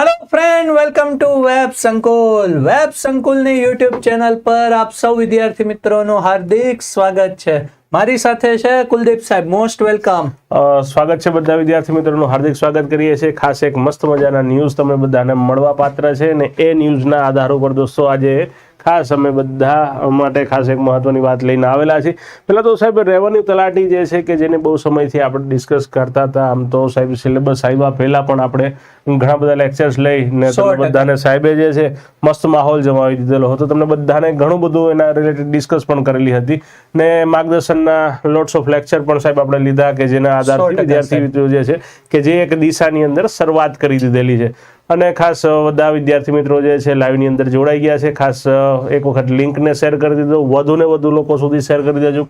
Hello friend welcome to web Sankul web સંકુલની YouTube channel પર આપ સૌ વિદ્યાર્થી મિત્રોનું હાર્દિક સ્વાગત છે. મારી સાથે છે કુલદીપ સાહેબ. મોસ્ટ વેલકમ સ્વાગત છે બધા વિદ્યાર્થી મિત્રોનું. હાર્દિક સ્વાગત કરીએ છીએ. ખાસ એક મસ્ત મજાના ન્યૂઝ તમને બધાને મળવા પાત્ર છે ને એ ન્યૂઝના આધાર ઉપર દોસ્તો આજે ખાસ અમે બધા માટે ખાસ એક મહત્વની વાત લઈને આવેલા છીએ. પહેલા તો સાહેબ રેવન્યુ તલાટી જે છે કે જેને બહુ સમયથી આપણે ડિસ્કસ કરતા હતા આમ તો સાહેબ સિલેબસ આવ્યા પહેલા પણ આપણે ઘણા બધા લેક્ચર્સ લઈ ને સો તમને ટકા. બધાને સાહેબે જે છે મસ્ત માહોલ જમાવી દીધેલો હતો. તમને બધાને ઘણું બધું એના રિલેટેડ ડિસ્કસ પણ કરેલી હતી. ને માર્ગદર્શનના લોટ્સ ઓફ લેક્ચર પણ સાહેબ આપણે લીધા કે જેના આધારથી વિદ્યાર્થી મિત્રો જે છે કે જે એક દિશાની અંદર શરૂઆત કરી દીધેલી છે. અને ખાસ બધા વિદ્યાર્થી મિત્રો જે છે લાઈવની અંદર જોડાઈ ગયા છે. ખાસ એક વખત લિંકને શેર કરી દીધો. વધુ ને વધુ લોકો સુધી શેર કરી દેજો.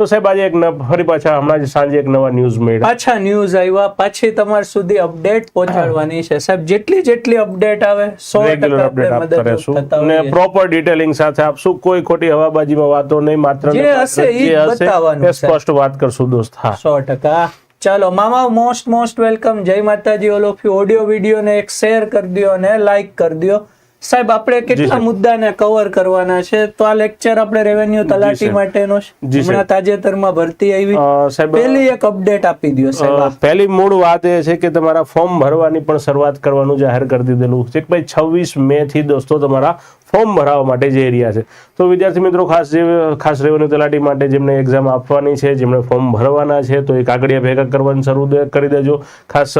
તો સાહેબ આજે એક ફરી પાછા હમણાં જ સાંજે એક નવા ન્યૂઝ મળ્યા. પાછા ન્યૂઝ આવ્યા. પાછી તમારા સુધી અપડેટ પહોંચાડવાની છે. સાહેબ જેટલી જેટલી અપડેટ આવે સો અપડેટ આપતા અને પ્રોપર ડિટેલિંગ સાથે આપશું. કોઈ ખોટી હવાબાજીમાં વાતો નહીં માત્ર જે હશે એ સ્પષ્ટ વાત કરશું દોસ્ત. હા. સો ટકા. ચાલો મામા મોસ્ટ મોસ્ટ વેલકમ જય માતાજી all of you audio video ને એક શેર કરી દો અને લાઈક કરી દો સાહેબ આપણે કેટલા મુદ્દાને કવર કરવાના છે? તો આ લેક્ચર આપણે રેવન્યુ તલાટી માટેનો હમણાં તાજેતરમાં ભરતી આવી. સાહેબ પેલી એક અપડેટ આપી દો સાહેબ. પહેલી મૂળ વાત એ છે કે તમારા ફોર્મ ભરવાની પણ શરૂઆત કરવાનું જાહેર કરી દીધેલું છે કે ભાઈ છવ્વીસ મે થી દોસ્તો તમારા ફોર્મ ભરાવા માટે જઈ રહ્યા છે. તો વિદ્યાર્થી મિત્રો ખાસ જે ખાસ રેવન્યુ તલાટી માટે જેમને એક્ઝામ આપવાની છે જેમણે ફોર્મ ભરવાના છે તો એ કાગળિયા ભેગા કરવાનું શરૂ કરી દેજો. ખાસ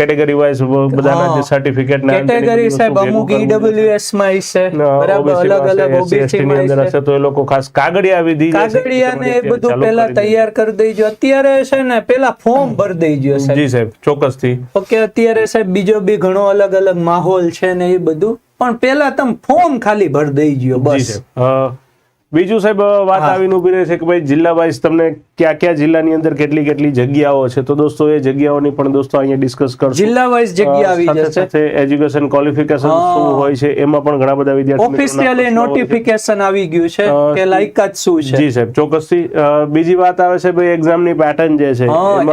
કેટેગરી વાઇઝ બધાના જે. સર્ટિફિકેટ કેટેગરી સાહેબ અમુક ઈડબ્લ્યુએસમાં હશે બરાબર અલગ અલગ ઓબીસી ની માં અંદર હશે તો એ લોકો ખાસ કાગળિયા વિધિ દીધી કાગળિયા ને એ બધું પહેલા તૈયાર કરી દેજો. અત્યારે છે ને પેલા ફોર્મ ભરી દેજો સાહેબ. જી સાહેબ ચોક્કસથી. ઓકે અત્યારે સાહેબ બીજો બી ઘણો અલગ અલગ માહોલ છે ને એ બધું. પણ પેલા તમે ફોર્મ ખાલી ભરી દઈ ગયો બસ. બીજું સાહેબ વાત. આવીને ઊભી રહે છે કે ભાઈ જિલ્લા વાઇઝ તમને કયા કયા જિલ્લાની અંદર કેટલી કેટલી જગ્યાઓ છે? તો દોસ્તો એ જગ્યાઓની પણ દોસ્તો અહીંયા ડિસ્કસ કરશું. જિલ્લા વાઇઝ જગ્યા આવી જશે. સાથે એજ્યુકેશન ક્વોલિફિકેશન શું હોય છે એમાં પણ ઘણા બધા વિદ્યાર્થી ઓફિશિયલી. નોટિફિકેશન આવી ગયું છે કે લાયકાત શું છે. જી સાહેબ ચોક્કસથી. બીજી વાત આવે છે ભાઈ એક્ઝામની પેટર્ન જે છે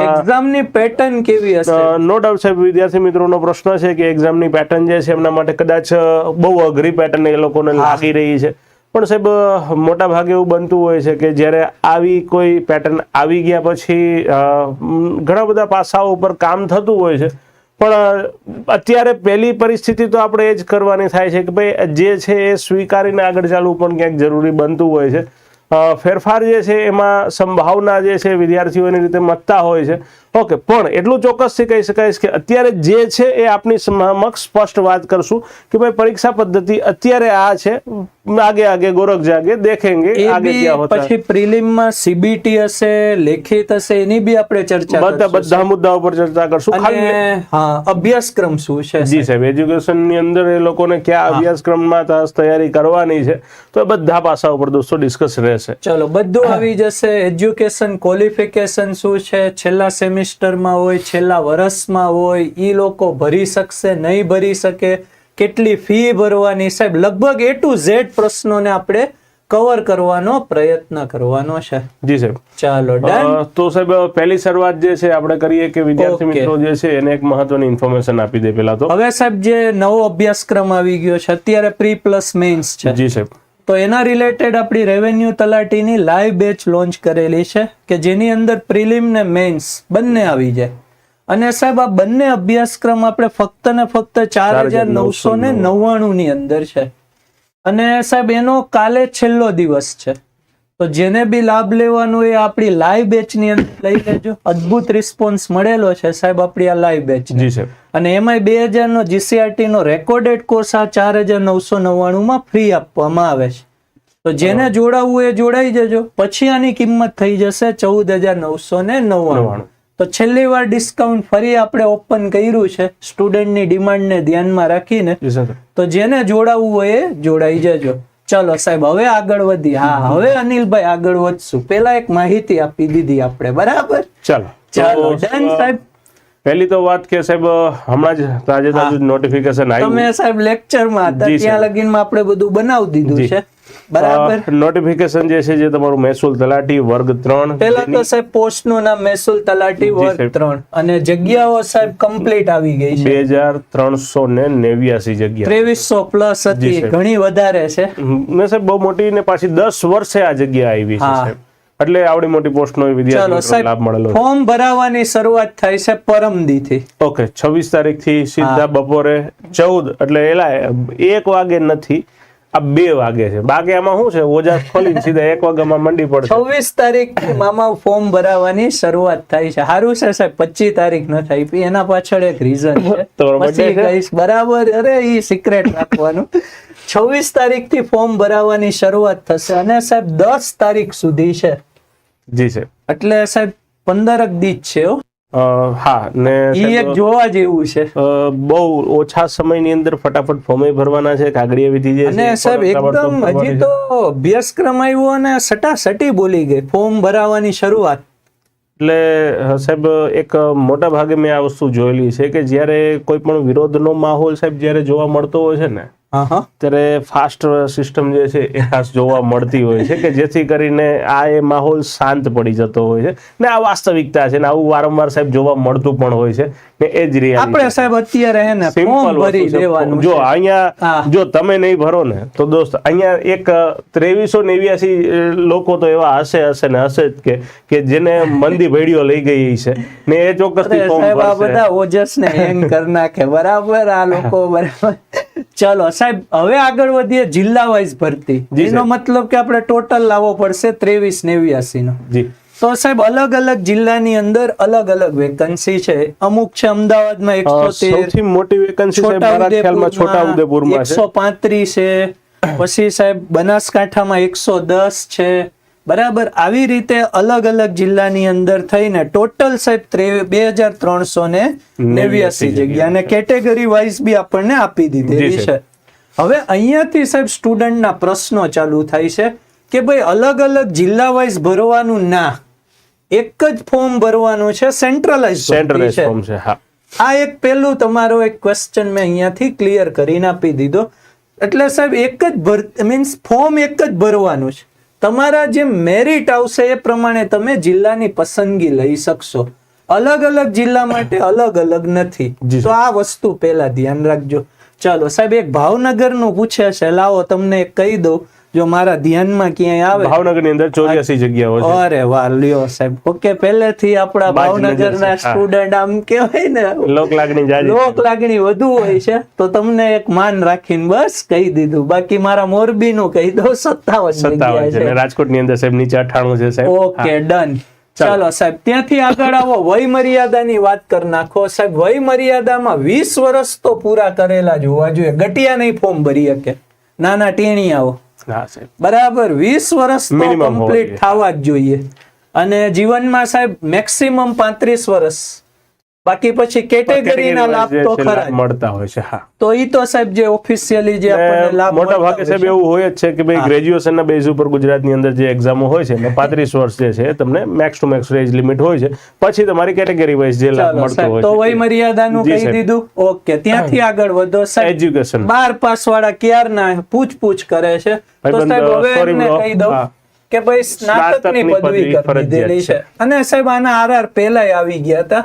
એક્ઝામની પેટર્ન કેવી હશે? નો ડાઉટ સાહેબ વિદ્યાર્થી મિત્રોનો પ્રશ્ન છે કે એક્ઝામની પેટર્ન જે છે એમના માટે કદાચ બહુ અઘરી પેટર્ન એ લોકોને લાગી રહી છે. પણ સાહેબ, મોટા ભાગે એવું બનતું હોય છે કે જ્યારે આવી કોઈ પેટર્ન આવી ગયા પછી ઘણા બધા પાસાઓ ઉપર કામ થતું હોય છે. પણ અત્યારે પહેલી પરિસ્થિતિ તો આપણે એ જ કરવાની થાય છે કે ભાઈ, જે છે એ સ્વીકારીને આગળ ચાલવું પણ ક્યાંક જરૂરી બનતું હોય છે. ફેરફાર જે છે એમાં સંભાવના જે છે વિદ્યાર્થીઓની રીતે મતતા હોય છે. ઓકે, પણ એટલું ચોક્કસથી કહી શકાય કે અત્યારે જે છે એ આપની સમક્ષ સ્પષ્ટ વાત કરશું કે ભાઈ, પરીક્ષા પદ્ધતિ અત્યારે આ છે. આગે આગે ગોરખ જાગે દેખેંગે આગે ક્યાં હોતા પછી પ્રિલિમમાં સીબીટી હશે લેખિત હશે એની બી આપણે ચર્ચા બધા. બધા મુદ્દા ઉપર ચર્ચા કરશું. ખાલી હા અભ્યાસક્રમ શું છે જી સાહેબ? એજ્યુકેશનની અંદર એ લોકોને ક્યાં અભ્યાસક્રમમાં તાસ તૈયારી કરવાની છે તો એ બધા પાસા ઉપર દોસ્તો ડિસ્કસ રહેશે. ચલો બધું આવી જશે. એજ્યુકેશન ક્વોલિફિકેશન શું છે? છેલ્લા સેમિસ્ટરમાં હોય છેલ્લા વર્ષમાં હોય ઈ લોકો ભરી શકશે નહીં ભરી શકે? કેટલી ફી ભરવાની સાહેબ? લગભગ એ ટુ ઝેડ પ્રશ્નોને આપણે કવર કરવાનો પ્રયત્ન કરવાનો છે. જી સાહેબ. ચાલો તો સાહેબ પહેલી શરૂઆત જે છે આપણે કરીએ કે વિદ્યાર્થી મિત્રો જે છે એને એક મહત્વની ઇન્ફોર્મેશન આપી દે પેલા તો. હવે સાહેબ જે નવો અભ્યાસક્રમ આવી ગયો છે અત્યારે પ્રી પ્લસ મેઇન્સ છે. જી સાહેબ. તો એના રિલેટેડ આપણી રેવન્યુ તલાટીની લાઈવ બેચ લોન્ચ કરેલી છે કે જેની અંદર પ્રિલિમ ને મેન્સ બંને આવી જાય. અને સાહેબ આ બંને અભ્યાસક્રમ આપણે ફક્ત ને ફક્ત ચાર હજાર નવસો ને નવ્વાણું ની અંદર છે. અને સાહેબ એનો કાલે છેલ્લો દિવસ છે. તો જેને બી લાભ લેવાનો એ આપણી લાઈવ બેચની અંદર લઈ લેજો. અદ્ભુત રિસ્પોન્સ મળેલો છે સાહેબ આપણી આ લાઈવ બેચ જી સાહેબ. અને એમાંય બે હજાર નો જીસીઆરટી નો રેકોર્ડેડ કોર્સ આ ચાર હજાર નવસો નવ્વાણું માં ફ્રી આપવામાં આવે છે. તો જેને જોડાવવું એ જોડાઈ જજો. પછી આની કિંમત થઈ જશે ચૌદ હજાર નવસો ને નવ્વાણું. તો છેલ્લી વાર ડિસ્કાઉન્ટ ફરી આપણે ઓપન કર્યું છે. સ્ટુડન્ટની ડિમાન્ડને ધ્યાનમાં રાખીને. તો જેને જોડાવવું હોય એ જોડાઈ જજો. ચલો સાહેબ હવે આગળ વધી. હા હવે અનિલભાઈ આગળ વધશું. પેલા એક માહિતી આપી દીધી આપણે. બરાબર? ચાલો. ચાલો ડન સાહેબ. પહેલી તો વાત કે સાહેબ હમણાં જ તાજે તાજું નોટિફિકેશન આવ્યું. તમે સાહેબ લેક્ચરમાં હતા ત્યાં લગીનમાં આપણે બધું બનાવી દીધું છે. બરાબર? નોટિફિકેશન જે છે જે તમારું મહેસૂલ તલાટી વર્ગ ત્રણ પેલા તો સાહેબ પોસ્ટનું નામ મહેસૂલ તલાટી વર્ગ. ત્રણ. અને જગ્યાઓ સાહેબ કમ્પ્લીટ આવી ગઈ છે. બે હજાર ત્રણસો ને નેવ્યાસી જગ્યા. ત્રેવીસો પ્લસ હતી ઘણી વધારે છે. ને સાહેબ બહુ મોટી ને પાછી દસ વર્ષે આ જગ્યા આવી છે સાહેબ. એટલે આવડી મોટી પોસ્ટનો ચાલો વિદ્યાર્થીઓને લાભ મળેલો ફોર્મ ભરાવાની શરૂઆત થાય છે પરમદી થી ઓકે છવ્વીસ તારીખથી સીધા બપોરે ચૌદ એટલે એલા એક વાગે નથી આ બે વાગે છે. બાકી આમાં શું છે? ઓજા ખોલી સીધા એક વાગ્યામાં મંડી પડશે. છવ્વીસ તારીખ મામા ફોર્મ ભરાવાની શરૂઆત થાય છે. સારું છે સાહેબ પચીસ તારીખ ન થાય. એના પાછળ એક રીઝન છે. કહીશ બરાબર અરે ઈ સિક્રેટ રાખવાનું. છવ્વીસ તારીખથી ફોર્મ ભરાવાની શરૂઆત થશે અને સાહેબ દસ તારીખ સુધી છે. જી છે એટલે સાહેબ પંદરક દીજ છે હો. હા ને એક જોવા જેવું છે. બહુ ઓછા સમયની અંદર ફટાફટ ફોર્મે ભરવાના છે કાગળિયા વિધિ જે અને સાહેબ એકદમ હજી તો અભ્યાસક્રમ આવ્યો અને સટાસટી બોલી ગઈ ફોર્મ ભરાવાની શરૂઆત. એટલે સાહેબ એક મોટા ભાગે મેં આ વસ્તુ જોયેલી છે કે જ્યારે કોઈ પણ વિરોધનો માહોલ સાહેબ જ્યારે જોવા મળતો હોય છે ને ત્યારે ફાસ્ટ સિસ્ટમ જે છે એ ખાસ જોવા મળતી હોય છે કે જેથી કરીને આ એ માહોલ શાંત પડી જતો હોય છે ને આ વાસ્તવિકતા છે ને આવું વારંવાર સાહેબ જોવા મળતું પણ હોય છે. એ જ reality આપણે સાહેબ અત્યારે હે ને ફોર્મ ભરી દેવાનું જો અહીંયા જો તમે નહીં ભરો ને તો દોસ્ત અહીંયા એક ત્રેવીસો નેવ્યાસી લોકો તો એવા હશે હશે ને હશે જ કે કે જેને મંદી ભેડીઓ લઈ ગઈ છે. ને એ ફોર્મ સાહેબ આ બધા ઓજસ ને હેંગ કરી નાખે. બરાબર આ લોકો બરાબર. ચલો સાહેબ હવે આગળ વધીએ જિલ્લા વાઇઝ ભરતી. જેનો એનો મતલબ કે આપણે ટોટલ લાવવો પડશે ત્રેવીસ નેવ્યાસી નો જી. તો સાહેબ અલગ અલગ જિલ્લાની અંદર અલગ અલગ વેકન્સી છે. અમુક છે અમદાવાદમાં એકસો સૌથી મોટી વેકન્સી છોટા ઉદેપુરમાં છે. એકસો પાંત્રીસ છે. પછી સાહેબ બનાસકાંઠામાં એકસો દસ છે. બરાબર આવી રીતે અલગ અલગ જિલ્લાની અંદર થઈને ટોટલ સાહેબ બે હજાર ત્રણસો ને નેવ્યાસી જગ્યા. અને કેટેગરી વાઇઝ બી આપણને આપી દીધેલી છે. હવે અહીંયાથી સાહેબ સ્ટુડન્ટના પ્રશ્નો ચાલુ થાય છે કે ભાઈ અલગ અલગ જિલ્લા વાઇઝ ભરવાનું ના. એક જ ફોર્મ ભરવાનું છે સેન્ટ્રલાઇઝ સેન્ટ્રલાઇઝ ફોર્મ છે? હા. આ એક પહેલું તમારો એક ક્વેશ્ચન મેં અહીંયાથી ક્લિયર કરીને આપી દીધો. એટલે સાહેબ એક જ ભર મીન્સ ફોર્મ એક જ ભરવાનું છે. તમારા જે મેરિટ આવશે એ પ્રમાણે તમે જિલ્લાની પસંદગી લઈ શકશો. અલગ અલગ જિલ્લા માટે અલગ અલગ નથી. તો આ વસ્તુ પહેલા ધ્યાન રાખજો. ચાલો સાહેબ એક ભાવનગરનું પૂછે છે. લાવો તમને કહી દઉં. જો મારા ધ્યાનમાં ક્યાંય આવે ભાવનગરની અંદર ચોર્યાસી જગ્યાઓ છે. અરે વાહ લ્યો સાહેબ. ઓકે પહેલેથી આપણા ભાવનગર હા. સ્ટુડન્ટ આમ કહેવાય ને લોક લાગણી જાજી લોક લાગણી વધુ હોય છે. તો તમને એક માન રાખીને બસ કહી દીધું. બાકી મારા મોરબી નું કહી દઉં સત્તાવન સત્તાવન છે. રાજકોટની રાજકોટની અંદર સાહેબ નીચે અઠાણું છે સાહેબ. Okay done. ચાલો. સાહેબ ત્યાંથી આગળ આવો. વય મર્યાદાની વાત કરી નાખો. સાહેબ વય મર્યાદામાં વીસ વર્ષ તો પૂરા કરેલા જ હોવા જોઈએ. ગટિયા નહીં ફોર્મ ભરી શકે. નાના ટેણી સાહેબ બરાબર વીસ વર્ષ કમ્પ્લીટ થવા જ જોઈએ. અને જીવનમાં સાહેબ મેક્સિમમ પાંત્રીસ વર્ષ. બાકી પછી કેટેગરીના લાભ તો ખરા મળતા હોય છે હા. તો ઈ તો સાહેબ જે ઓફિશિયલી જે આપણને લાભ મોટા ભાગે સાહેબ. એવું હોય જ છે કે ભાઈ ગ્રેજ્યુએશન ના બેઝ ઉપર ગુજરાતની અંદર જે એક્ઝામો હોય છે ને પાંત્રીસ વર્ષ જે છે તમને max to max age limit હોય છે. પછી તમારી કેટેગરી વાઇઝ જે લાભ મળતો હોય તો વય મર્યાદાનું નું કહી દીધું. ઓકે ત્યાંથી આગળ વધો સાહેબ. એજ્યુકેશન બાર પાસ વાળા ક્યારના પૂછપૂછ કરે છે? તો સાહેબ હવે. કહી દઉં. કે ભાઈ સ્નાતકની પદવી પદવી કરી દીધેલી છે. અને સાહેબ આના આરઆર પહેલાય આવી ગયા હતા.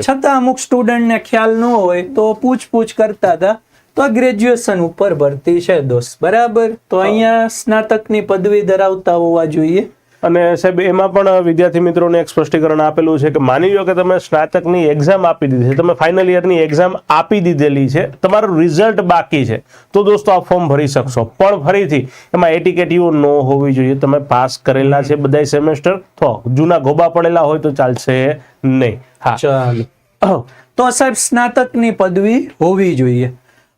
છતાં અમુક સ્ટુડન્ટને ખ્યાલ ન હોય તો પૂછપૂછ કરતા હતા. તો ગ્રેજ્યુએશન ઉપર ભરતી છે દોસ્ત. બરાબર? તો અહીંયા સ્નાતકની પદવી ધરાવતા હોવા જોઈએ. અને સાહેબ, એમાં પણ વિદ્યાર્થી મિત્રોને એક સ્પષ્ટીકરણ આપેલું છે કે માની લો કે તમે સ્નાતકની એક્ઝામ આપી દીધી છે, તમે ફાઇનલ યરની એક્ઝામ આપી દીધેલી છે, તમારું રિઝલ્ટ બાકી છે. તો દોસ્તો આ ફોર્મ ભરી શકશો. પણ ફરીથી, એમાં એટીકેટીઓ ન હોવી જોઈએ. તમે પાસ કરેલા છે બધા સેમેસ્ટર તો જૂના ગોબા પડેલા હોય તો ચાલશે નહીં. હા. ચાલો. તો સાહેબ, સ્નાતકની પદવી હોવી જોઈએ.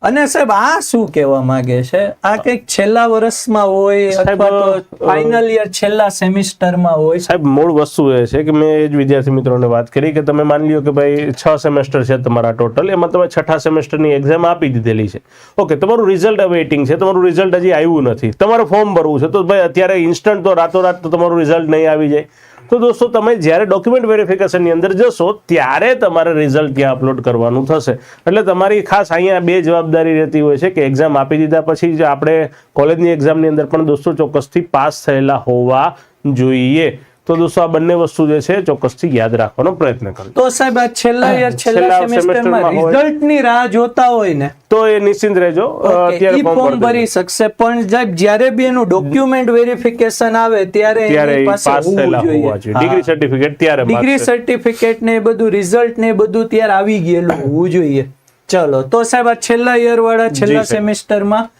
અને સાહેબ આ શું કહેવા માંગે છે? આ કંઈક છેલ્લા વર્ષમાં હોય અથવા તો ફાઇનલ યર છેલ્લા સેમિસ્ટરમાં હોય? સાહેબ મૂળ વસ્તુ એ છે કે મેં એ જ વિદ્યાર્થી મિત્રોને વાત કરી કે તમે માની લ્યો કે ભાઈ છ સેમેસ્ટર છે તમારા ટોટલ એમાં તમે છઠ્ઠા સેમેસ્ટરની એક્ઝામ આપી દીધેલી છે. ઓકે તમારું રિઝલ્ટ વેઇટિંગ છે તમારું રિઝલ્ટ હજી આવ્યું નથી. તમારે ફોર્મ ભરવું છે તો ભાઈ અત્યારે ઇન્સ્ટન્ટ તો રાતોરાત તો તમારું રિઝલ્ટ નહીં આવી જાય. તો દોસ્તો, તમે જ્યારે ડોક્યુમેન્ટ વેરિફિકેશનની અંદર જશો, ત્યારે તમારે રિઝલ્ટ ત્યાં અપલોડ કરવાનું થશે. એટલે તમારી ખાસ અહીંયા બે જવાબદારી રહેતી હોય છે કે એક્ઝામ આપી દીધા પછી આપણે કોલેજની એક્ઝામની અંદર પણ દોસ્તો ચોક્કસથી પાસ થયેલા હોવા જોઈએ. તો દોસ્તો આ બંને વસ્તુ જે છે ચોક્કસથી યાદ રાખવાનો પ્રયત્ન કરો તો સાહેબ આ છેલ્લા યર છેલ્લા સેમેસ્ટરમાં સેમેસ્ટરમાં હોય. રિઝલ્ટની રાહ જોતા હોય ને. તો એ નિશ્ચિંત રહેજો. અત્યારે ફોર્મ ભરી શકશે પણ સાહેબ જ્યારે બી એનું ડોક્યુમેન્ટ વેરિફિકેશન આવે ત્યારે એની પાસે હોવું જોઈએ. ડિગ્રી સર્ટિફિકેટ ત્યારે ડિગ્રી સર્ટિફિકેટ ને બધું રિઝલ્ટ ને બધું ત્યારે આવી ગયેલું હોવું જોઈએ. ચલો તો સાહેબ આ છેલ્લા યર વાળા છેલ્લા સેમેસ્ટરમાં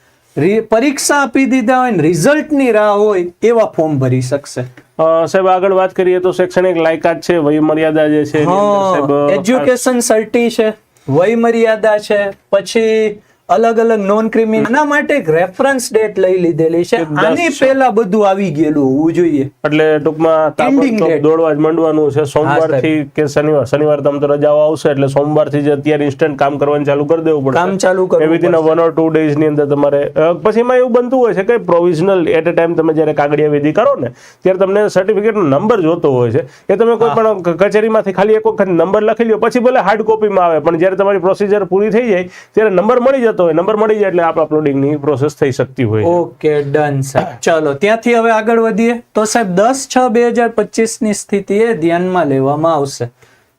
પરીક્ષા આપી દીધા હોય ને રિઝલ્ટની રાહ હોય એવા ફોર્મ ભરી શકશે. સાહેબ આગળ વાત કરીએ તો શૈક્ષણિક લાયકાત છે વય મર્યાદા જે છે એજ્યુકેશન સર્ટી છે વય મર્યાદા છે પછી અલગ અલગ નોન ક્રિમિનલ આના માટે એક રેફરન્સ ડેટ લઈ લીધેલી છે. આની પહેલા બધું આવી ગયેલું હોવું જોઈએ. એટલે ટૂંકમાં દોડવા જ મંડવાનું છે. સોમવારથી કે શનિવાર? શનિવાર તમ તો રજાઓ આવશે એટલે સોમવારથી જ અત્યારે ઇન્સ્ટન્ટ કામ કરવાનું ચાલુ કરી દેવું પડે કામ ચાલુ કરવું એવી રીતના વન ઓર ટુ ડેઝની અંદર તમારે પછી એમાં એવું બનતું હોય છે કે પ્રોવિઝનલ એટ અ ટાઈમ તમે જ્યારે કાગળિયા વિધિ કરો ને ત્યારે તમને સર્ટિફિકેટ નંબર જોતો હોય છે. એ તમે કોઈ પણ કચેરીમાંથી ખાલી એક વખત નંબર લખી લ્યો પછી ભલે હાર્ડ કોપીમાં આવે પણ જ્યારે તમારી પ્રોસિજર પૂરી થઈ જાય ત્યારે નંબર મળી જતો હોય નંબર મળી જાય એટલે આપ અપલોડિંગની પ્રોસેસ થઈ શકતી હોય ઓકે ડન સાહેબ. ચલો ત્યાંથી હવે આગળ વધીએ. તો સાહેબ દસ છ બે હજાર સ્થિતિ એ ધ્યાનમાં લેવામાં આવશે.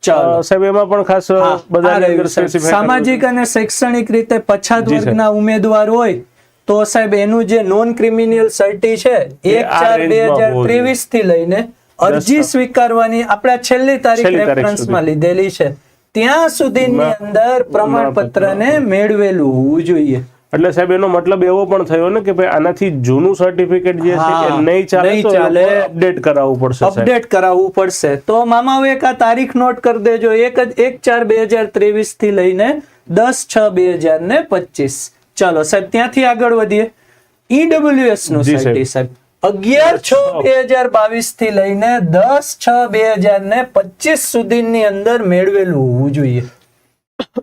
સાહેબ એમાં પણ ખાસ બધા આ રહ્યું સાહેબ. સામાજિક અને શૈક્ષણિક રીતે પછાત વર્ગના ઉમેદવાર હોય તો સાહેબ એનું જે નોન ક્રિમિનલ સર્ટી છે એક ચાર બે હજાર ત્રેવીસથી લઈને અરજી સ્વીકારવાની આપણે છેલ્લી તારીખ છેલ્લી તારીખ રેફરન્સમાં લીધેલી છે. ત્યાં સુધીની અંદર પ્રમાણપત્રને મેળવેલું હોવું જોઈએ. એટલે સાહેબ એનો મતલબ એવો પણ થયો ને કે ભાઈ આનાથી જૂનું સર્ટિફિકેટ જે છે એ નહીં ચાલે તો ચાલે. અપડેટ કરાવવું પડશે અપડેટ કરાવવું પડશે. તો મામા એક આ તારીખ નોટ કરી દેજો. એક જ એક ચાર બે હજાર ત્રેવીસથી લઈને દસ છ બે હજાર ને પચીસ. ચાલો સાહેબ ત્યાંથી આગળ વધીએ. ઈડબ્લ્યુએસનું જી, સાહેબ. અગિયાર છ બે હજાર બાવીસથી લઈને દસ છ બે હજાર ને પચીસ સુધીની અંદર મેળવેલું હોવું જોઈએ.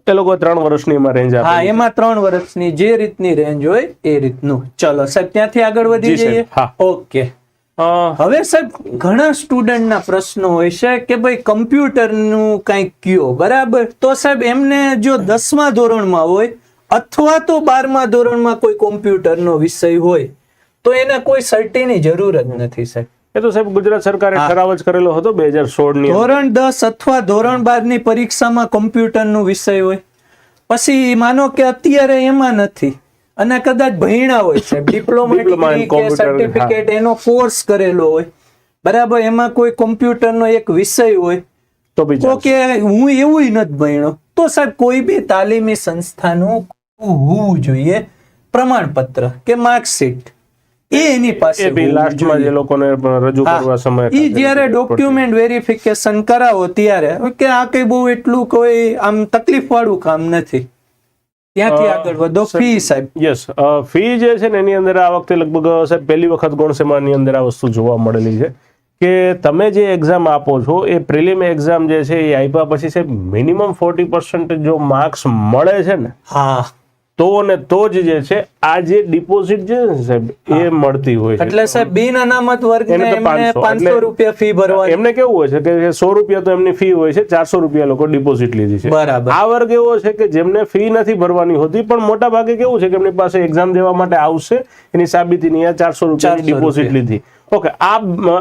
એ લોકો ત્રણ વર્ષની એમાં રેન્જ હા એમાં ત્રણ વર્ષની જે રીતની રેન્જ હોય એ રીતનું. ચલો સાહેબ ત્યાંથી આગળ વધી જઈએ. ઓકે. હવે સાહેબ ઘણા સ્ટુડન્ટના પ્રશ્નો હોય છે કે ભાઈ કમ્પ્યુટરનું કંઈક કયો? બરાબર? તો સાહેબ એમને જો દસમા ધોરણમાં હોય અથવા તો બારમા ધોરણમાં કોઈ કોમ્પ્યુટરનો વિષય હોય તો એને કોઈ સર્ટીની જરૂર જ નથી સાહેબ. એ તો સાહેબ ગુજરાત સરકારે ઠરાવ જ કરેલો હતો બે હજાર સોળની ધોરણ દસ અથવા ધોરણ બારની પરીક્ષામાં કોમ્પ્યુટરનો વિષય હોય. પછી માનો કે અત્યારે એમાં નથી. અને કદાચ ભણ્યા હોય છે ડિપ્લોમા Diploma in degree કે computer, સર્ટિફિકેટ એનો કોર્સ કરેલો હોય. બરાબર એમાં કોઈ કોમ્પ્યુટરનો એક વિષય હોય. તો કે હું એવું નથી ભણ્યો. તો સાહેબ કોઈ બી તાલીમી સંસ્થાનું હોવું જોઈએ. પ્રમાણપત્ર કે માર્કશીટ. એ એની પાસે એ બી લાસ્ટમાં જે લોકોને રજૂ કરવા સમય એ જ્યારે ડોક્યુમેન્ટ વેરિફિકેશન કરાવો ત્યારે કે આ કઈ બહુ એટલું કોઈ આમ તકલીફ વાળું કામ નથી. ત્યાંથી આગળ વધો. ફી સાહેબ. યસ ફી જે છે ને એની અંદર આ વખતે લગભગ સાહેબ પહેલી વખત ગૌણસેમાની અંદર આ વસ્તુ જોવા મળેલી છે. કે તમે જે એક્ઝામ આપો છો એ પ્રિલિમ એક્ઝામ જે છે એ આપ્યા પછી સાહેબ મિનિમમ ફોર્ટી પર્સન્ટ જો માર્ક્સ મળે છે ને હા. તો અને તો જ જે છે આ જે ડિપોઝિટ છે ને સાહેબ એ મળતી હોય છે. એટલે સાહેબ બિન અનામત વર્ગને એમને 500, રૂપિયા ફી ભરવા એમને કેવું હોય છે કે સો રૂપિયા તો એમની ફી હોય છે ચારસો રૂપિયા લોકો ડિપોઝિટ લીધી છે. બરાબર. આ વર્ગ એવો છે કે જેમને ફી નથી ભરવાની હોતી પણ મોટા ભાગે કેવું છે કે એમની પાસે એક્ઝામ દેવા માટે આવશે એની સાબિતીની આ ચારસો રૂપિયાની ડિપોઝિટ લીધી. ઓકે આ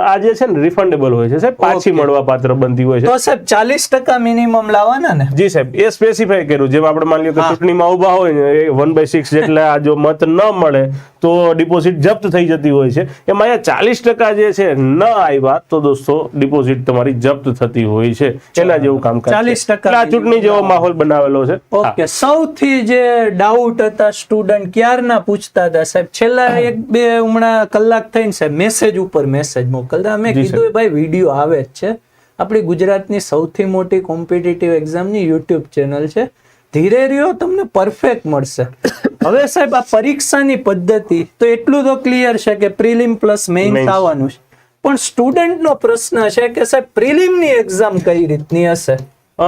આ જે છે ને રિફંડેબલ હોય છે સાહેબ પાછી મળવા પાત્ર બનતી હોય છે. તો સાહેબ ચાલીસ ટકા મિનિમમ લાવવાના ને? જી સાહેબ એ સ્પેસિફાઈ કર્યું. જેમ આપણે માની લો કે ચૂંટણીમાં ઊભા હોય ને વન બાય સિક્સ જેટલા જો મત ન મળે તો ડિપોઝિટ જપ્ત થઈ જતી હોય છે. એમાં અહીંયા ચાલીસ ટકા જે છે ન આવ્યા તો દોસ્તો ડિપોઝિટ તમારી જપ્ત થતી હોય છે. એના જેવું કામ ચાલીસ ટકા ચૂંટણી જેવો માહોલ બનાવેલો છે. ઓકે સૌથી જે ડાઉટ હતા સ્ટુડન્ટ ક્યારના પૂછતા હતા સાહેબ? છેલ્લા એક બે હમણાં કલાક થઈને સાહેબ મેસેજ ઉપર મેસેજ મોકલતા. અમે કીધું ભાઈ વીડિયો આવે જ છે. આપણી ગુજરાતની સૌથી મોટી કોમ્પિટિટિવ એક્ઝામની યુટ્યુબ ચેનલ છે. ધીરે રહ્યો તમને પરફેક્ટ મળશે. હવે સાહેબ આ પરીક્ષાની પદ્ધતિ તો એટલું તો ક્લિયર છે કે પ્રિલિમ પ્લસ મેઇન્સ Mains. આવવાનું છે. પણ સ્ટુડન્ટનો પ્રશ્ન છે કે સાહેબ પ્રિલિમની એક્ઝામ કઈ રીતની હશે?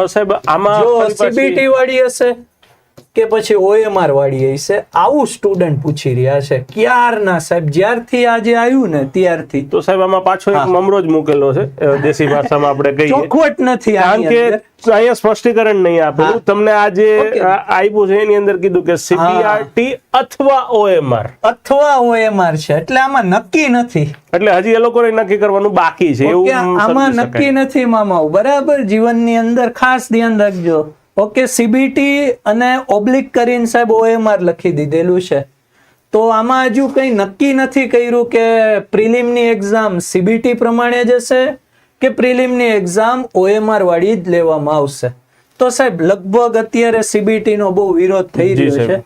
સાહેબ આમાં સીબીટી વાળી હશે કે પછી ઓએમઆર વાળી હશે? આવું સ્ટુડન્ટ પૂછી રહ્યા છે. ક્યારના સાહેબ? જ્યારથી આજે આવ્યું ને ત્યારથી. તો સાહેબ આમાં પાછો એક મમરો જ મૂકેલો છે. દેશી ભાષામાં આપણે કહીએ. ચોખવટ નથી કારણ કે અહીંયા સ્પષ્ટીકરણ નહીં આપેલું. તમને આ જે Okay. આ આપ્યું છે એની અંદર કીધું કે સીપીઆરટી અથવા ઓએમઆર. અથવા ઓએમઆર છે એટલે આમાં નક્કી નથી. એટલે હજી એ લોકોને નક્કી કરવાનું બાકી છે એવું આમાં નક્કી નથી મામાઓ બરાબર જીવનની અંદર ખાસ ધ્યાન રાખજો. ઓકે સીબીટી અને ઓબ્લિક કરીને સાહેબ ઓએમઆર લખી દીધેલું છે. તો આમાં હજુ કંઈ નક્કી નથી કર્યું કે પ્રિલિમની એક્ઝામ સીબીટી પ્રમાણે જશે કે પ્રિલિમની એક્ઝામ ઓએમઆર વાળી જ લેવામાં આવશે. તો સાહેબ લગભગ અત્યારે સીબીટી નો બહુ વિરોધ થઈ રહ્યો છે.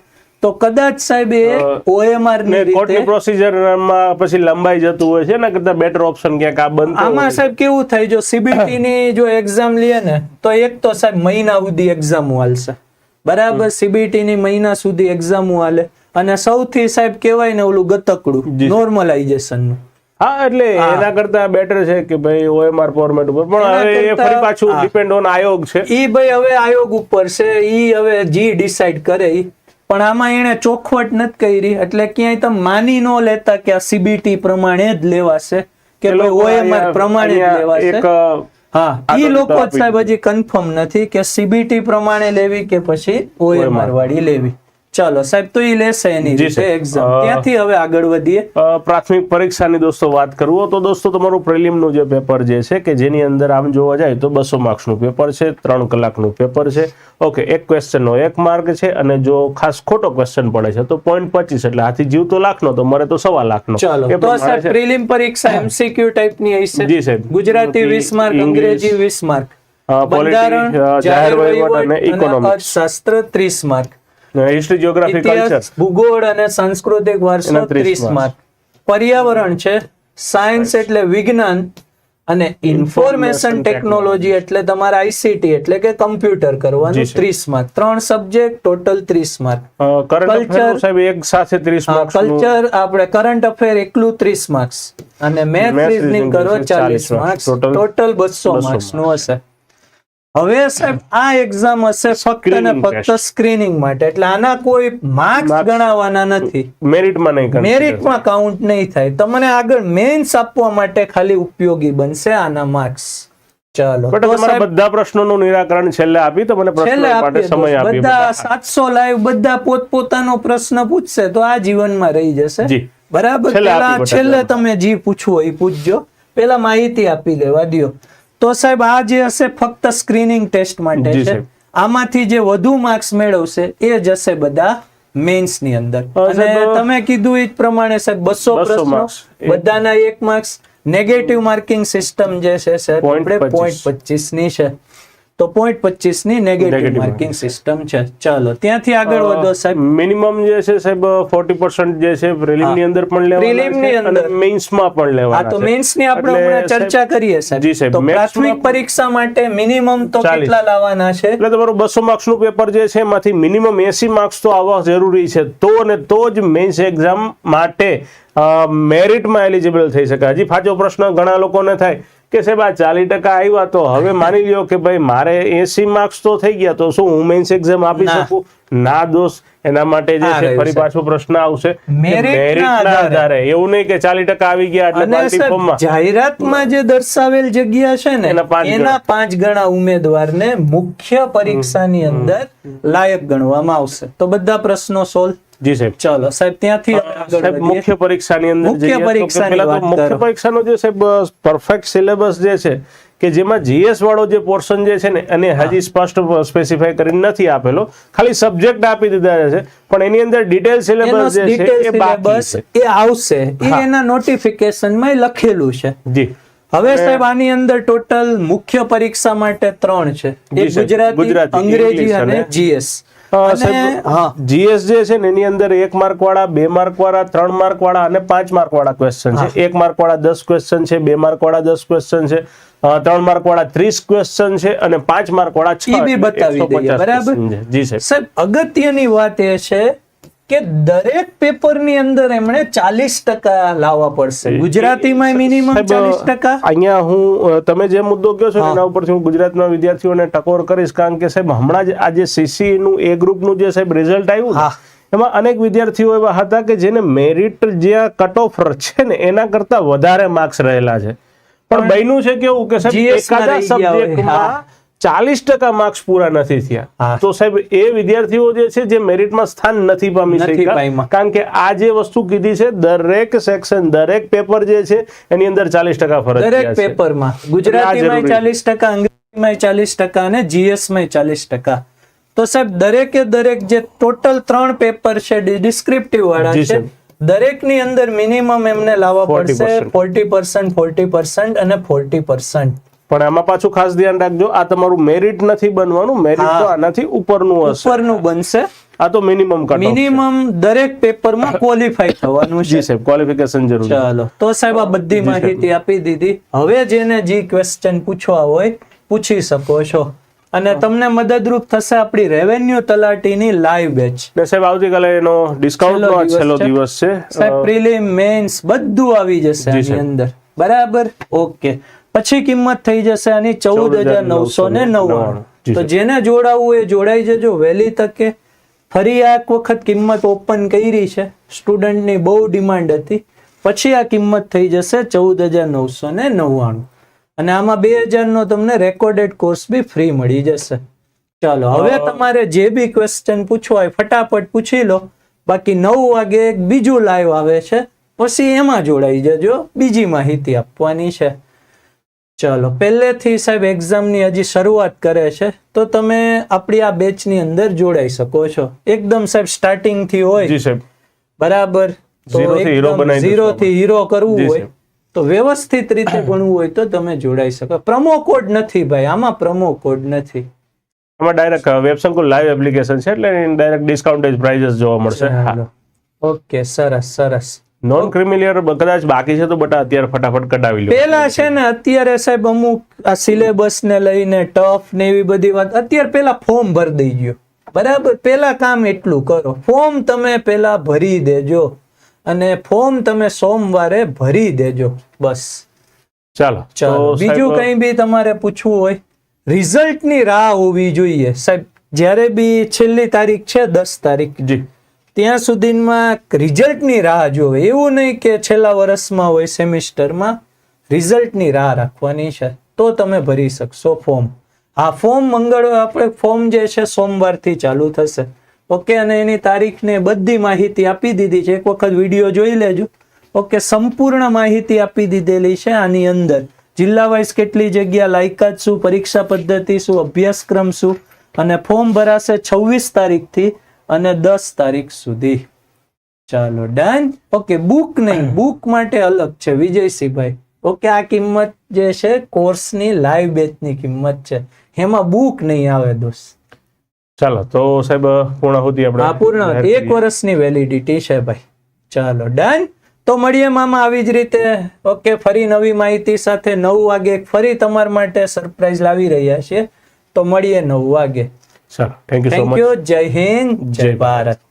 તો કદાચ સાહેબ એ ઓએમઆર ને કોર્ટની પ્રોસિજરમાં પછી લંબાઈ જતું હોય છે એના કરતા બેટર ઓપ્શન ક્યાંક આ બંધ આમાં સાહેબ કેવું થાય જો સીબીટી ની જો એક્ઝામ લે ને તો એક તો સાહેબ મહિના સુધી એક્ઝામ હાલશે. બરાબર સીબીટી ની મહિના સુધી એક્ઝામ હાલે. અને સૌથી સાહેબ કહેવાય ને ઓલું ગતકડું નોર્મલાઇઝેશનનું. હા એટલે એના કરતા બેટર છે કે ભાઈ ઓએમઆર ફોર્મેટ ઉપર. પણ હવે એ ફરી પાછું ડિપેન્ડ ઓન આયોગ છે. ઈ ભાઈ હવે આયોગ ઉપર છે ઈ હવે જી ડિસાઈડ કરે ઈ. પણ આમાં એને ચોખવટ નથી કરી એટલે ક્યાંય તમે માની ન લેતા કે આ સીબીટી પ્રમાણે જ લેવાશે કે ઓએમઆર પ્રમાણે જ લેવાશે. હા એ લોકો સાહેબ હજી કન્ફર્મ નથી કે સીબીટી પ્રમાણે લેવી કે પછી ઓએમઆર વાળી લેવી. ચાલો સાહેબ તો એ લેશે એની રીતે એક્ઝામ ત્યાંથી હવે આગળ વધીએ. પ્રાથમિક પરીક્ષાની દોસ્તો વાત કરું. તો દોસ્તો તમારું પ્રિલિમનું જે પેપર જે છે કે જેની અંદર આમ જોવા જાય તો બસો માર્ક્સનું પેપર છે ત્રણ કલાકનું પેપર છે. ઓકે એક ક્વેશ્ચનનો એક માર્ક છે અને જો ખાસ ખોટો ક્વેશ્ચન પડે છે તો પોઈન્ટ પચીસ એટલે હાથી જીવતો લાખનો તો મરે તો સવા લાખનો ચાલો તો સાહેબ. પ્રિલિમ પરીક્ષા એમસીક્યુ ટાઈપની હશે જી સાહેબ. ગુજરાતી 20 માર્ક અંગ્રેજી 20 માર્ક. બંધારણ જાહેર વહીવટ અને ઇકોનોમિક્સ શાસ્ત્ર 30 માર્ક. હિસ્ટ્રી જીઓગ્રાફી કલ્ચર ભૂગોળ અને સાંસ્કૃતિક વારસો 30 માર્ક. પર્યાવરણ છે સાયન્સ એટલે વિજ્ઞાન અને ઇન્ફોર્મેશન ટેકનોલોજી એટલે તમારે આઈસીટી એટલે કે કમ્પ્યુટર કરવાનું. ત્રીસ માર્ક. ત્રણ સબ્જેક્ટ ટોટલ ત્રીસ માર્ક. કરંટ અફેર સાહેબ એક સાથે ત્રીસ માર્ક કલ્ચર આપણે કરંટ અફેર એકલું ત્રીસ માર્ક્સ. અને મેથ રીઝનિંગ કરો ચાલીસ 40 માર્ક્સ. ટોટલ બસો 200 માર્ક્સ. નું હશે. હવે સાહેબ આ એક્ઝામ હશે ફક્ત ને ફક્ત સ્ક્રીનિંગ માટે. એટલે આના કોઈ માર્ક્સ ગણાવવાના નથી. મેરિટમાં નહીં મેરિટમાં કાઉન્ટ નહીં થાય. તમને આગળ મેન્સ આપવા માટે ખાલી ઉપયોગી બનશે આના માર્ક્સ ચાલો. તમારા બધા પ્રશ્નોનું નિરાકરણ છેલ્લે આપી તો મને પ્રશ્ન માટે સમય આપી. બધા સાતસો લાઈવ બધા પોતપોતાનો પ્રશ્ન પૂછશે તો આ જીવનમાં રહી જશે. બરાબર? છેલ્લે. તમે જે પૂછવો એ પૂછજો. પેલા માહિતી આપી લેવા દ્યો. તો સાહેબ આ જે હશે ફક્ત સ્ક્રીનિંગ ટેસ્ટ માટે છે. આમાંથી જે વધુ માર્ક્સ મેળવશે એ જશે બધા મેન્સની અંદર. અને તમે કીધું એ જ પ્રમાણે સાહેબ બસો 200 પ્રશ્નો. બધાના એક માર્ક્સ નેગેટિવ માર્કિંગ સિસ્ટમ જે છે સાહેબ આપણે 25. પોઈન્ટ પચીસની છે. તો પોઈન્ટ પચીસની નેગેટિવ માર્કિંગ સિસ્ટમ છે. ચાલો ત્યાંથી આગળ વધો સાહેબ. મિનિમમ જે છે સાહેબ ફોર્ટી પર્સન્ટ જે છે પ્રિલિમની અંદર પણ ની લેવાના છે અને અંદર. મેઇન્સમાં પણ લેવા લેવાના તો છે. મેન્સની આપણે હમણાં ચર્ચા કરીએ જી સાહેબ સાહેબ, તો પ્રાથમિક પરીક્ષા માટે મિનિમમ તો 40. કેટલા લાવવાના છે? એટલે તમારું બસો માર્ક્સનું પેપર જે છે એમાંથી મિનિમમ એસી માર્ક્સ તો આવવા જરૂરી છે. તો ને તો જ મેન્સ એક્ઝામ માટે મેરિટમાં એલિજિબલ થઈ શકે. હજી ફાચો પ્રશ્ન ઘણા લોકોને થાય. કે સાહેબ આ ચાલીસ ટકા આવ્યા તો હવે માની લ્યો કે ભાઈ મારે એસી માર્ક્સ તો થઈ ગયા તો શું હું મેન્સ એક્ઝામ આપી શકું? ના દોસ્ત એના માટે જે છે ફરી પાછો પ્રશ્ન આવશે. કે Merit ના merit ના આધારે. એવું નહીં કે ચાલીસ ટકા આવી ગયા એટલે જાહેરાતમાં જે દર્શાવેલ જગ્યા છે ને એના પાંચ ગણા. ઉમેદવારને મુખ્ય પરીક્ષાની અંદર લાયક ગણવામાં આવશે. તો બધા પ્રશ્નો સોલ્વ જી સાહેબ. ચાલો સાહેબ ત્યાંથી સાહેબ મુખ્ય પરીક્ષાની અંદર મુખ્ય તો મુખ્ય પરીક્ષાનો જે સાહેબ પરફેક્ટ સિલેબસ જે છે કે જેમાં જીએસ વાળો જે પોર્શન જે છે ને એને હજી સ્પષ્ટ સ્પેસિફાઈ કરીને નથી આપેલો. ખાલી સબ્જેક્ટ આપી દીધા છે પણ એની અંદર ડિટેલ સિલેબસ જે છે એ બસ એ આવશે. એ. એના નોટિફિકેશનમાં લખેલું છે. જી. હવે સાહેબ આની અંદર ટોટલ મુખ્ય પરીક્ષા માટે ત્રણ છે. એક ગુજરાતી અંગ્રેજી અને જીએસ જીએસ જે છે ને એની અંદર એક માર્ક વાળા બે માર્ક વાળા ત્રણ માર્ક વાળા અને પાંચ માર્ક વાળા ક્વેશ્ચન છે. એક માર્ક વાળા દસ ક્વેશ્ચન છે બે માર્ક વાળા દસ ક્વેશ્ચન છે ત્રણ માર્ક વાળા ત્રીસ ક્વેશ્ચન છે અને પાંચ માર્ક વાળા છ બતાવી બરાબર? જી સાહેબ અગત્યની વાત એ છે કે દરેક પેપરની અંદર એમણે ચાલીસ ટકા લાવવા પડશે. ગુજરાતીમાં મિનિમમ ચાલીસ ટકા? અહીંયા હું તમે જે મુદ્દો કહો છો એના ઉપરથી હું ગુજરાતના વિદ્યાર્થીઓને ટકોર કરીશ કારણ કે સાહેબ હમણાં જ આજે સીસી નું એ ગ્રુપનું જે સાહેબ રિઝલ્ટ આવ્યું. એમાં અનેક વિદ્યાર્થીઓ એવા હતા કે જેને મેરિટ જ્યાં કટ ઓફ છે ને એના કરતા વધારે માર્ક્સ રહેલા છે. પણ બન્યું છે કેવું કે સાહેબ એકાદા સબ્જેક્ટમાં. ચાલીસ ટકા માર્ક્સ પૂરા નથી થયા. તો સાહેબ એ વિદ્યાર્થીઓ જે છે જે મેરિટમાં સ્થાન નથી પામી શક્યા કારણ કે આ જે વસ્તુ કીધી છે દરેક સેક્શન દરેક પેપર જે છે એની અંદર ચાલીસ ટકા દરેક પેપરમાં ગુજરાતીમાં ચાલીસ ટકા અંગ્રેજીમાં ચાલીસ ટકા અને જીએસમાં ચાલીસ ટકા. તો સાહેબ દરેકે દરેક જે ટોટલ ત્રણ પેપર છે ડિસ્ક્રિપ્ટિવ વાળા છે. દરેકની અંદર મિનિમમ એમને લાવવા પડશે ફોર્ટી પર્સન્ટ ફોર્ટી પર્સન્ટ અને ફોર્ટી પર્સન્ટ પણ આમાં પાછું ખાસ ધ્યાન રાખજો આ તમારું મેરિટ નથી બનવાનું મેરિટ. તો આનાથી ઉપરનું હશે. ઉપરનું બનશે. આ તો મિનિમમ કટ મિનિમમ દરેક પેપરમાં ક્વોલિફાઈ થવાનું છે. જી સાહેબ ક્વોલિફિકેશન જરૂર ચાલો તો સાહેબ આ બધી માહિતી આપી દીધી. હવે જેને જે ક્વેશ્ચન પૂછવા હોય પૂછી શકો છો. અને તમને મદદરૂપ થશે આપણી રેવન્યુ તલાટીની લાઈવ બેચ ને સાહેબ આવતીકાલે એનો ડિસ્કાઉન્ટ નો છેલ્લો દિવસ છે. સાહેબ પ્રિલિમ મેન્સ બધું આવી જશે આની અંદર. બરાબર? ઓકે. પછી કિંમત થઈ જશે આની ચૌદ હજાર નવસો ને નવ્વાણું. તો જેને જોડાવવું એ જોડાઈ જજો. વહેલી તકે ફરી આ એક વખત કિંમત ઓપન કરી છે. સ્ટુડન્ટની બહુ ડિમાન્ડ હતી. પછી આ કિંમત થઈ જશે ચૌદ હજાર નવસો ને નવ્વાણું. અને આમાં બે હજારનો તમને રેકોર્ડેડ કોર્સ બી ફ્રી મળી જશે. ચાલો હવે તમારે જે બી ક્વેશ્ચન પૂછવા હોય ફટાફટ પૂછી લો. બાકી નવ વાગે એક બીજું લાઈવ આવે છે. પછી એમાં જોડાઈ જજો. બીજી માહિતી આપવાની છે. ચાલો પહેલેથી સાહેબ એક્ઝામની હજી શરૂઆત કરે છે તો તમે આપણી આ બેચની અંદર જોડાઈ શકો છો. એકદમ સાહેબ સ્ટાર્ટિંગથી હોય. જી સાહેબ. બરાબર? તો થી હીરો કરવું હોય તો વ્યવસ્થિત રીતે ભણવું હોય તો તમે જોડાઈ શકો. પ્રમો કોડ નથી ભાઈ આમાં પ્રમો કોડ નથી. આમાં direct web Sankul live application છે એટલે ડાયરેક્ટ ડિસ્કાઉન્ટેજ પ્રાઇઝસ જોવા મળશે. ઓકે સરસ સરસ. નોન ક્રિમિલિયર કદાચ બાકી છે તો બટા અત્યારે ફટાફટ કઢાવી લો. પેલા છે ને અત્યારે સાહેબ અમુક આ સિલેબસ ને લઈને ટફ ને એવી બધી વાત અત્યારે પેલા ફોર્મ ભરી દઈ ગયો બરાબર? પેલા કામ એટલું કરો. ફોર્મ તમે પેલા ભરી દેજો અને ફોર્મ તમે સોમવારે ભરી દેજો. બસ. ચાલો. ચાલો. બીજું કંઈ બી તમારે પૂછવું હોય રિઝલ્ટની રાહ હોવી જોઈએ. સાહેબ જ્યારે બી છેલ્લી તારીખ છે દસ તારીખ. જી. ત્યાં સુધીમાં રિઝલ્ટની રાહ જોવે. એવું નહીં કે છેલ્લા વર્ષમાં હોય સેમિસ્ટરમાં રિઝલ્ટની રાહ રાખવાની છે. તો તમે ભરી શકશો ફોર્મ. હા ફોર્મ મંગળવાર, આપણે ફોર્મ જે છે સોમવારથી ચાલુ થશે. ઓકે, અને એની તારીખને બધી માહિતી આપી દીધી છે. એક વખત વીડિયો જોઈ લેજો. ઓકે, સંપૂર્ણ માહિતી આપી દીધેલી છે આની અંદર. જિલ્લા વાઇઝ કેટલી જગ્યા લાયકાત શું, પરીક્ષા પદ્ધતિ શું, અભ્યાસક્રમ શું, અને ફોર્મ ભરાશે છવ્વીસ તારીખથી. અને દસ તારીખ સુધી. ચાલો ડન ઓકે બુક નહીં બુક માટે અલગ છે વિજયસિંહભાઈ. ઓકે આ કિંમત જે છે કોર્સની લાઈવ બેચની કિંમત છે. એમાં બુક નહીં આવે દોસ્ત. ચાલો તો સાહેબ પૂર્ણાહુતિ આપણે પૂર્ણ એક વર્ષની વેલિડિટી છે ભાઈ. ચાલો ડન તો મળીએ મામા આવી જ રીતે. ઓકે ફરી નવી માહિતી સાથે નવ વાગે ફરી તમારા માટે સરપ્રાઈઝ લાવી રહ્યા છીએ. તો મળીએ નવ વાગે. ચાલો thank you so thank much you જય હિન્દ જય ભારત